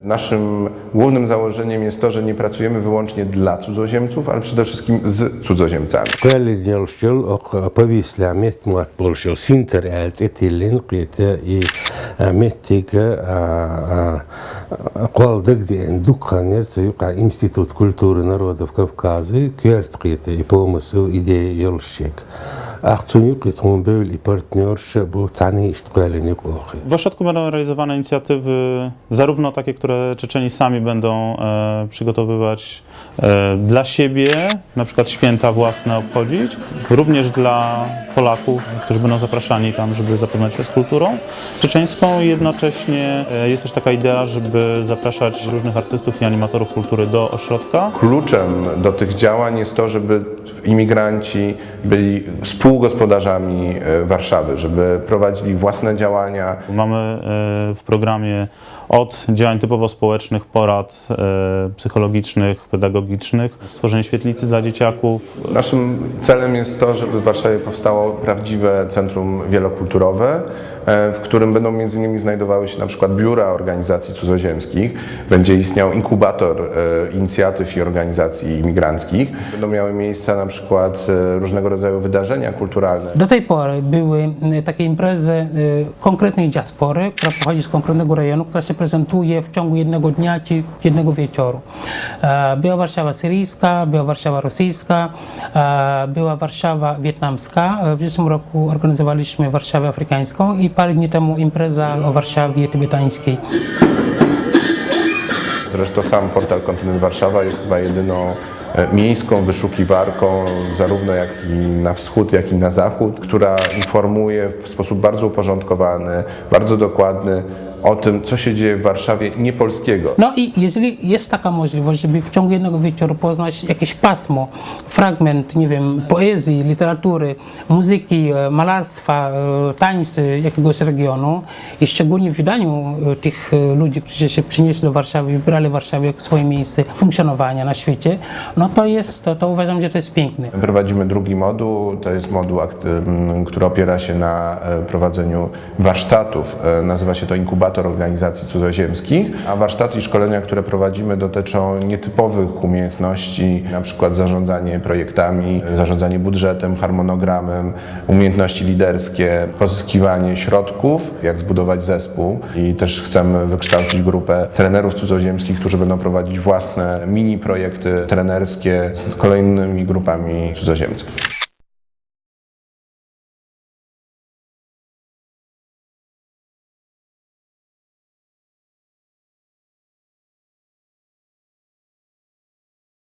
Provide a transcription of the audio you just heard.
Naszym głównym założeniem jest to, że nie pracujemy wyłącznie dla cudzoziemców, ale przede wszystkim z cudzoziemcami. Kualin yolşul ok pavislamit muat bolşul sinter elts etillin qita i mettiga qaldık diyen tsuyuqa Institut Kultury Narodów Kavkazy kert i pomysł ideje yolşek. Aqtsuyuq itun böl i partnersze bu tani iştqalini qoxi. W ośrodku będą realizowane inicjatywy, zarówno takie, które Czeczeni sami będą e, przygotowywać e, dla siebie, na przykład święta własne obchodzić, również dla Polaków, którzy będą zapraszani tam, żeby zapoznać się z kulturą czeczeńską. Jednocześnie e, jest też taka idea, żeby zapraszać różnych artystów i animatorów kultury do ośrodka. Kluczem do tych działań jest to, żeby imigranci byli współgospodarzami e, Warszawy, żeby prowadzili własne działania, Mamy e, w programie od działań typowo społecznych, porad e, psychologicznych, pedagogicznych, stworzenie świetlicy dla dzieciaków, Naszym celem jest to, żeby w Warszawie powstało prawdziwe centrum wielokulturowe, w którym będą między innymi znajdowały się na przykład biura organizacji cudzoziemskich, będzie istniał inkubator inicjatyw i organizacji imigranckich, będą miały miejsce na przykład różnego rodzaju wydarzenia kulturalne. Do tej pory były e, takie imprezy e, konkretnej diaspory, która pochodzi z konkretnego rejonu, która się prezentuje w ciągu jednego dnia czy jednego wieczoru. E, Była Warszawa syryjska, była Warszawa rosyjska, e, była Warszawa wietnamska. E, W zeszłym roku organizowaliśmy Warszawę afrykańską i parę dni temu impreza o Warszawie tybetańskiej. Zresztą sam portal Kontynent Warszawa jest chyba jedyną miejską wyszukiwarką, zarówno jak i na wschód, jak i na zachód, która informuje w sposób bardzo uporządkowany, bardzo dokładny o tym, co się dzieje w Warszawie niepolskiego. No i jeżeli jest taka możliwość, żeby w ciągu jednego wieczoru poznać jakieś pasmo, fragment, nie wiem, poezji, literatury, muzyki, e, malarstwa, e, tańcy jakiegoś regionu i szczególnie w wydaniu e, tych ludzi, którzy się przynieśli do Warszawy, wybrali Warszawę jako swoje miejsce funkcjonowania na świecie, no to jest, to, to uważam, że to jest piękne. Prowadzimy drugi moduł, to jest moduł, który opiera się na prowadzeniu warsztatów. Nazywa się to inkubator organizacji cudzoziemskich, a warsztaty i szkolenia, które prowadzimy dotyczą nietypowych umiejętności, na przykład zarządzanie projektami, zarządzanie budżetem, harmonogramem, umiejętności liderskie, pozyskiwanie środków, jak zbudować zespół i też chcemy wykształcić grupę trenerów cudzoziemskich, którzy będą prowadzić własne mini projekty trenerskie z kolejnymi grupami cudzoziemców.